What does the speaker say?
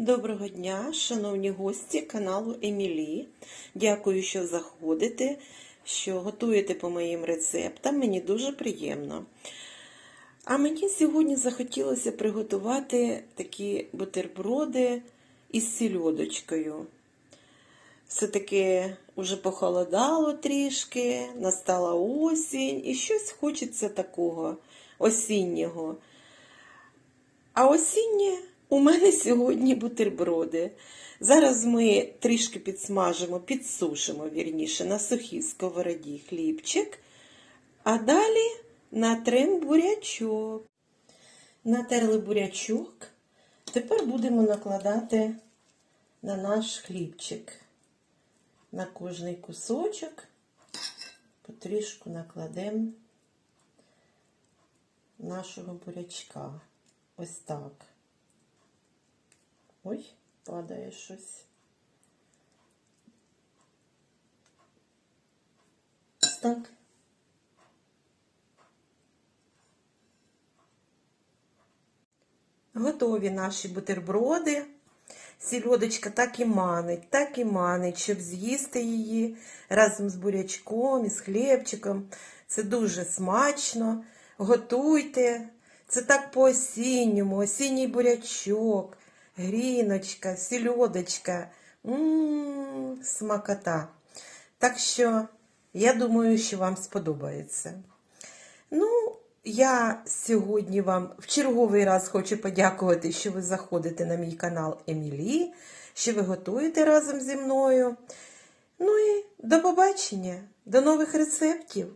Доброго дня, шановні гості каналу Емілі. Дякую, що заходите, що готуєте по моїм рецептам. Мені дуже приємно. А мені сьогодні захотілося приготувати такі бутерброди із сільодочкою. Все-таки вже похолодало трішки, настала осінь і щось хочеться такого осіннього. А осіннє у мене сьогодні бутерброди. Зараз ми трішки підсмажимо, підсушимо вірніше на сухій сковороді хлібчик, а далі натрем бурячок. Натерли бурячок. Тепер будемо накладати на наш хлібчик. На кожний кусочок потрішку накладемо нашого бурячка. Ось так. Ой, падає щось. Так. Готові наші бутерброди. Сільодочка так і манить, так і манить, щоб з'їсти її разом з бурячком і з хлібчиком. Це дуже смачно. Готуйте. Це так по-осінньому, осінній бурячок, гріночка, сільодочка. М-м, смакота. Так що, я думаю, що вам сподобається. Ну, я сьогодні вам в черговий раз хочу подякувати, що ви заходите на мій канал Емілі, що ви готуєте разом зі мною. Ну і до побачення, до нових рецептів!